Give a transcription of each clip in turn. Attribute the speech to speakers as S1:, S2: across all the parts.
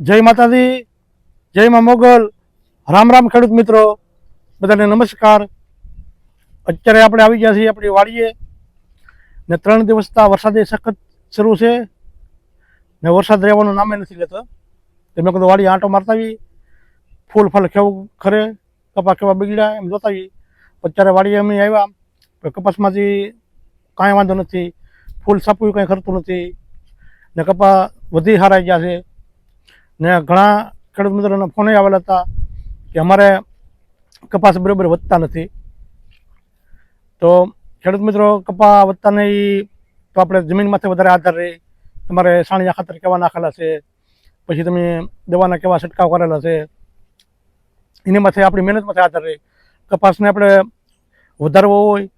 S1: જય માતાજી, જય મા મોગલ. રામ રામ ખેડૂત મિત્રો, બધાને નમસ્કાર. અત્યારે આપણે આવી ગયા છીએ આપણી વાડીએ ને ત્રણ દિવસતા વરસાદે સખત શરૂ છે ને વરસાદ રહેવાનું નામે નથી લેતો. તો મેં કીધું વાડી આંટો મારતા આવી ફૂલ ફલ કેવું ખરે કપા કેવા બગડ્યા એમ જોતા અત્યારે વાડીએ અમે આવ્યા કપાસમાંથી કાંઈ વાંધો નથી, ફૂલ સાપવું કાંઈ ખરતું નથી ને કપા વધી હારાઈ ગયા છે. ને ઘણા ખેડૂત મિત્રોના ફોને આવેલા હતા કે અમારે કપાસ બરાબર વધતા નથી. તો ખેડૂત મિત્રો, કપા વધતા નહીં, તો આપણે જમીનમાંથી વધારે આધાર રહે. તમારે સાણિયા ખાતર કેવા નાખેલા છે? પછી તમે દવાના કેવા છંટકાવ કરેલા છે? એની માથે આપણી મહેનતમાંથી આધાર રહે. કપાસને આપણે વધારવો હોય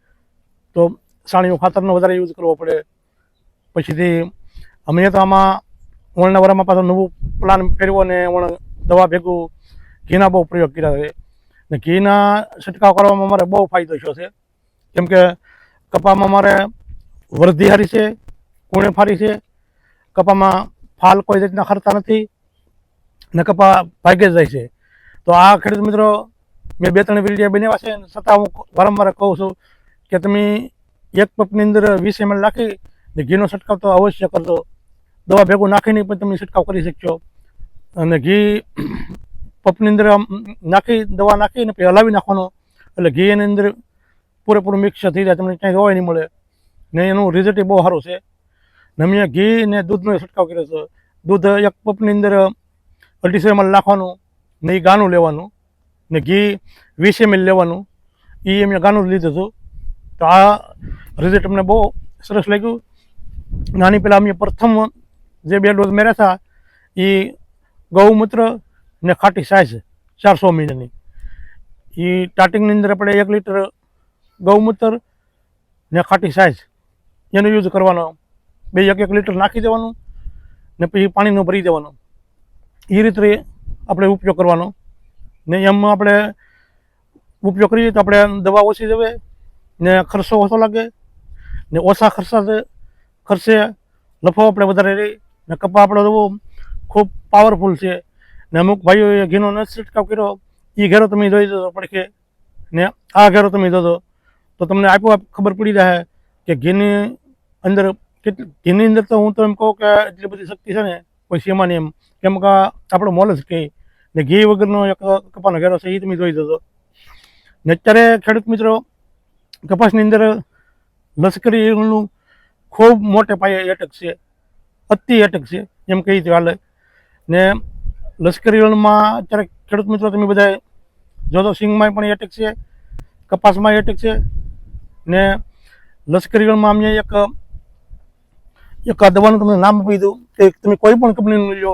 S1: તો સાણિયું ખાતરનો વધારે યુઝ કરવો પડે. પછીથી અમે તો આમાં વણના વરામાં પાછો નવું પ્લાન ફેરવો ને વણ દવા ભેગું ઘીના બહુ પ્રયોગ કર્યા છે. ને ઘીના છંટકાવ કરવામાં અમારે બહુ ફાયદો થયો છે. કેમ કે કપામાં અમારે હારી છે કુણે ફારી છે. કપામાં ફાલ કોઈ રીતના ખરતા નથી ને કપા ભાગે જાય છે. તો આ ખેડૂત મિત્રો, મેં બે ત્રણ વીડિયો બનાવ્યા છે છતાં હું વારંવાર કહું છું કે તમે એક પપની અંદર વીસ એમએલ નાખી ને ઘીનો છંટકાવ તો અવશ્ય કરજો. દવા ભેગું નાખીને પણ તમે છંટકાવ કરી શકશો. અને ઘી પપની અંદર નાખી, દવા નાખીને પછી હલાવી નાખવાનો. એટલે ઘી એની અંદર પૂરેપૂરું મિક્સ થઈ જાય, તમને ક્યાંય જોવા નહીં મળે. ને એનું રિઝલ્ટ બહુ સારું છે. ને મેં ઘી ને દૂધનો છંટકાવ કર્યો છે. દૂધ એક પપની અંદર અઢીસો એમએલ નાખવાનું ને એ ગાનું લેવાનું. ને ઘી વીસ એમએલ લેવાનું. એ મેં ગાનું લીધું હતું. તો આ રિઝલ્ટ અમને બહુ સરસ લાગ્યું. નાની પહેલાં અમે પ્રથમ જે બે ડોઝ મેળ્યા હતા એ ગૌમૂત્ર ને ખાટી સાઈઝ ચારસો મહિનાની એ સ્ટાર્ટિંગની અંદર આપણે એક લીટર ગૌમૂત્ર ને ખાટી સાઈઝ એનો યુઝ કરવાનો. બે એક એક લીટર નાખી દેવાનું ને પછી પાણીનો ભરી દેવાનું. એ રીતે આપણે ઉપયોગ કરવાનો. ને એમ આપણે ઉપયોગ કરીએ તો આપણે દવા ઓછી દેવે ને ખર્ચો ઓછો લાગે ને ઓછા ખર્ચા ખર્ચે, લફો આપણે વધારે રહી. ને કપા આપણો તો ખૂબ પાવરફુલ છે. ને અમુક ભાઈઓએ ઘીનો ન છંટકાવ કર્યો એ ઘેરો તમે જોઈ દો પડખે. ને આ ઘેરો તમે જોજો. તો તમને આપોઆપ ખબર પડી જાય કે ઘીની અંદર કેટલી ઘીની અંદર તો હું તો એમ કહું કે એટલી બધી શક્તિ છે ને, કોઈ સીમાની એમ. કેમ કે આપણો મોલ જ કહે ને ઘી વગરનો એક કપાનો ઘેરો છે એ તમે જોઈ જજો. ને અત્યારે ખેડૂત મિત્રો, કપાસની અંદર લશ્કરીનું ખૂબ મોટે પાયે એટક છે. અતિ એટક છે. એમ કહી હાલે. ને લશ્કરી અત્યારે ખેડૂત મિત્રો તમે બધા જોતો સિંગમાં પણ એટેક છે કપાસમાં એટેક છે. ને લશ્કરી ઈયળમાં અમને એક એક દવાનું તમને નામ આપી દઉં. કે તમે કોઈ પણ કંપનીનું લો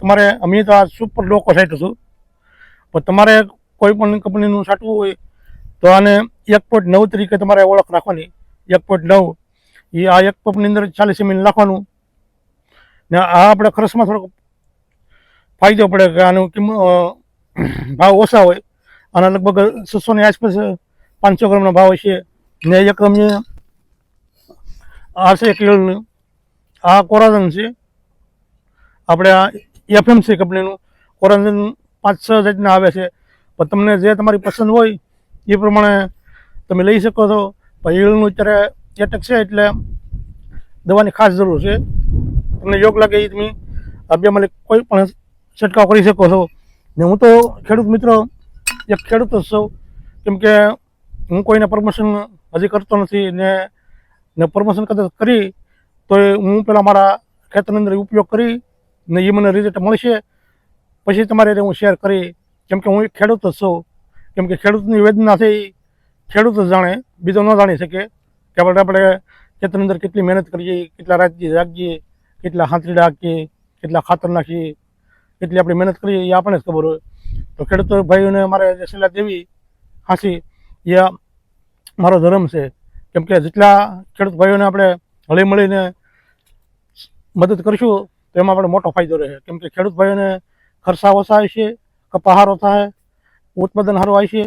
S1: તમારે, અમે તો આ સુપર લોકો સાઈટ છું પણ તમારે કોઈ પણ કંપનીનું છાંટવું હોય, તો આને એક પોઈન્ટ નવ તરીકે તમારે ઓળખ રાખવાની. એક પોઈન્ટ નવ. એ આ એક પંપની અંદર ચાલીસ એમએલ નાખવાનું. ને આ આપણે ખર્ચમાં થોડોક ફાયદો પડે કે આનું કિંમત ભાવ ઓછા હોય. આના લગભગ છસોની આસપાસ પાંચસો ગ્રામનો ભાવ છે ને એક અમને આ છે કિલોનું આ કોરાજન છે. આપણે આ એફએમસી કંપનીનું કોરાજન પાંચ છ જાતના આવે છે. પણ તમને જે તમારી પસંદ હોય એ પ્રમાણે તમે લઈ શકો છો. પણ ઈળનું અત્યારે એટક છે એટલે દવાની ખાસ જરૂર છે. તમને યોગ લાગે એ તમે બેમાંથી કોઈ પણ છંટકાવ કરી શકો છો. ને હું તો ખેડૂત મિત્રો, એક ખેડૂત જ છું. કેમ કે હું કોઈને પ્રમોશન હજી કરતો નથી ને ને પ્રમોશન કદાચ કરી, તો હું પહેલાં મારા ખેતરની અંદર ઉપયોગ કરી, ને એ મને રિઝલ્ટ મળશે. પછી તમારે હું શેર કરી. કેમ કે હું એક ખેડૂત જ છું. કેમ કે ખેડૂતની વેદના છે એ ખેડૂત જ જાણે, બીજો ન જાણી શકે. કે આપણે આપણે ખેતરની અંદર કેટલી મહેનત કરીએ, કેટલા રાજ્ય જાગીએ કેટલા હાંતરીડા હાંકીએ કેટલા ખાતર નાખીએ, કેટલી આપણી મહેનત કરીએ, એ આપણને જ ખબર હોય. તો ખેડૂત ભાઈઓને મારે સલાહ દેવી હાંસી એ મારો ધર્મ છે. કેમ કે જેટલા ખેડૂત ભાઈઓને આપણે હળી મળીને મદદ કરીશું, તો એમાં આપણે મોટો ફાયદો રહે. કેમ કે ખેડૂત ભાઈઓને ખર્ચા ઓછા આવશે કપા સારો થાય, ઉત્પાદન સારું આવશે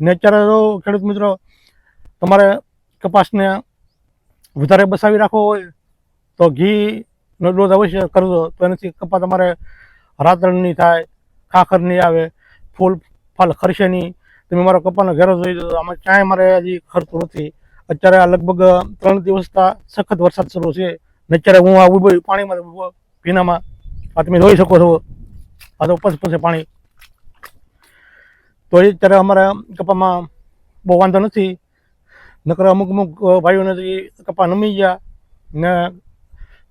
S1: ને અત્યારે જો ખેડૂત મિત્રો, તમારે કપાસને વધારે બસાવી રાખવો હોય, તો ઘીનો ડોઝ અવશ્ય કરજો, તો એનાથી કપા તમારે રાતરણની થાય ખાખર નહીં આવે, ફૂલ ફળ ખરશે નહીં તમે મારો કપાનો ઘેરો જોઈ દો આમાં ક્યાંય મારે હજી ખરતું નથી. અત્યારે આ લગભગ ત્રણ દિવસથી સખત વરસાદ શરૂ છે, ને અત્યારે હું આ ઊભો પાણીમાં ભીનામાં આ તમે જોઈ શકો છો, આ તો પસ પસે પાણી. તો એ અત્યારે અમારા કપામાં બહુ વાંધો નથી. નકર અમુક અમુક ભાઈઓને કપા નમી ગયા, ને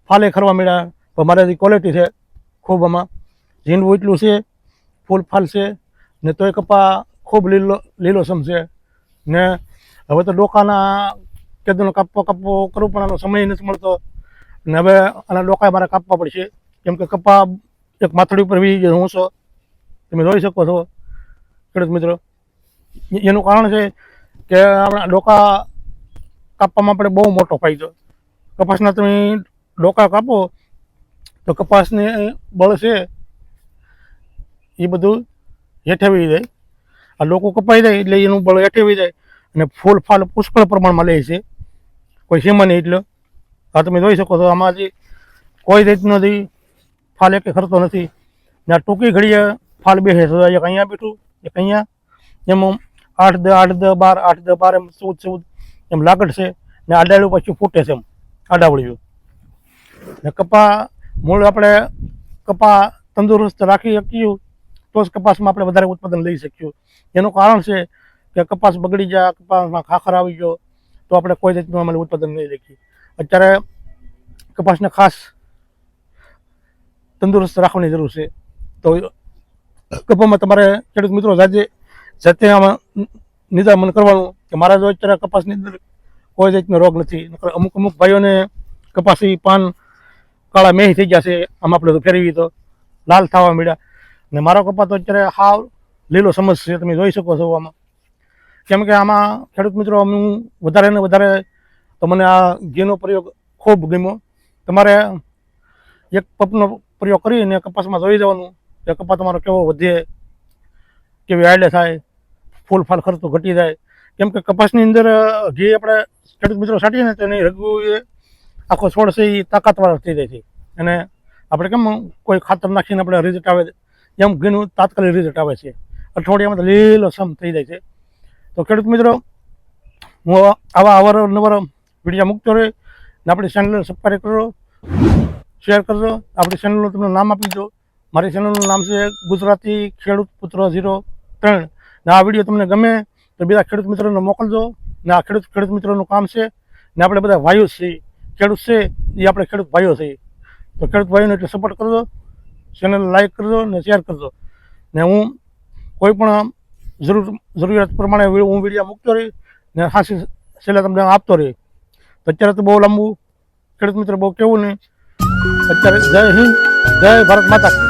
S1: ફાલે ખરવા મળ્યા. પણ મારે ક્વોલિટી છે ખૂબ આમાં. ઝીંડવું એટલું છે, ફૂલ ફાલ છે, ને તોય કપા ખૂબ લીલો, લીલોસમ છે. ને હવે તો ડોકાના કેદનો કાપવો કાપવો કરવું પણ આનો સમય નથી મળતો. ને હવે આના ડોકા મારે કાપવા પડશે. કેમ કે કપા એક માથડી ઉપર વી જે હું છો તમે જોઈ શકો છો. ખેડૂત મિત્રો. એનું કારણ છે કે આપણા ડોકા કાપવામાં આપણે બહુ મોટો ફાયદો. કપાસના તમે ડોકા કાપો, તો કપાસને બળ છે એ બધું હેઠવી જાય આ લોકો કપાઈ જાય એટલે એનું બળ હેઠવી જાય અને ફૂલ ફાલ પુષ્કળ પ્રમાણમાં લે છે. કોઈ સીમા નહીં એટલે. આ તમે જોઈ શકો છો આમાંથી કોઈ રીતનો જે ફાલ એક ખરતો નથી. ને આ ટૂંકી ઘડીએ ફાલ બેસે છે. એક અહીંયા બેઠું, એક અહીંયા. એમાં આઠ દ આઠ દ, બાર, આઠ દ, બાર એમ ચૌદ ચૌદ એમ લાગડ છે. ને આડાળું પાછું ફૂટે છે એમ? આડાવળિયું ને કપા મૂળ આપણે કપા તંદુરસ્ત રાખી શકીએ, તો જ કપાસમાં આપણે વધારે ઉત્પાદન લઈ શકીએ. એનું કારણ છે કે કપાસ બગડી જાય, કપાસમાં ખાખર આવી ગયો, તો આપણે કોઈ રીતનું અમારે ઉત્પાદન નહીં શકીએ અત્યારે કપાસને ખાસ તંદુરસ્ત રાખવાની જરૂર છે. તો કપામાં તમારે ખેડૂત મિત્રો જાતે જાતે આમાં નિદામન કરવાનું કે મારા જો અત્યારે કપાસની અંદર કોઈ જાતનો રોગ નથી. અમુક અમુક ભાઈઓને કપાસી, પાન કાળા મેહ થઈ ગયા છે. આમ આપણે તો ફેરવી તો લાલ થવા મળ્યા ને મારો કપાસ અત્યારે હાવ લીલો સમજ છે. તમે જોઈ શકો છો આમાં. કેમ કે આમાં ખેડૂત મિત્રો હું વધારે ને વધારે તો મને આ ઘીનો પ્રયોગ ખૂબ ગમ્યો. તમારે એક પપનો પ્રયોગ કરીને કપાસમાં જોઈ જવાનું કે કપાસ તમારો કેવો વધે, કેવી આઈડિયા થાય, ફૂલ ફાલ ખર્ચો ઘટી જાય. કેમ કે કપાસની અંદર ઘી આપણે ખેડૂત મિત્રો છાંટીએ ને તો એની રગવું એ આખો છોડ છે એ તાકાતવાર થઈ જાય છે. અને આપણે કેમ કોઈ ખાતર નાખીને આપણે રિઝલ્ટ આવે એમ ઘીનું તાત્કાલિક રિઝલ્ટ આવે છે. અઠવાડિયામાં લીલો સમ થઈ જાય છે. તો ખેડૂત મિત્રો, હું આવા અવારનવાર વિડીયા મૂકતો રહે ને આપણી ચેનલને સબસ્ક્રાઈબ કરો શેર કરજો આપણી ચેનલનું તમને નામ આપી દો. મારી ચેનલનું નામ છે ગુજરાતી ખેડૂત પુત્ર ઝીરો ત્રણ. ને આ વીડિયો તમને ગમે તો બીજા ખેડૂત મિત્રોને મોકલજો. ને આ ખેડૂત ખેડૂત મિત્રોનું કામ છે ને આપણે બધા વાયુ છીએ. ખેડૂત છે એ આપણે ખેડૂત ભાઈઓ છીએ તો ખેડૂત ભાઈઓને એટલે સપોર્ટ કરજો ચેનલ લાઈક કરજો ને શેર કરજો. ને હું કોઈ પણ જરૂર, જરૂરિયાત પ્રમાણે હું વીડિયો મૂકતો રહી ને હાસી છેલ્લા તમને આપતો રહી. તો અત્યારે તો બહુ લાંબુ ખેડૂત મિત્ર બહુ કેવું નહીં. અત્યારે જય હિન્દ, જય ભારત માતા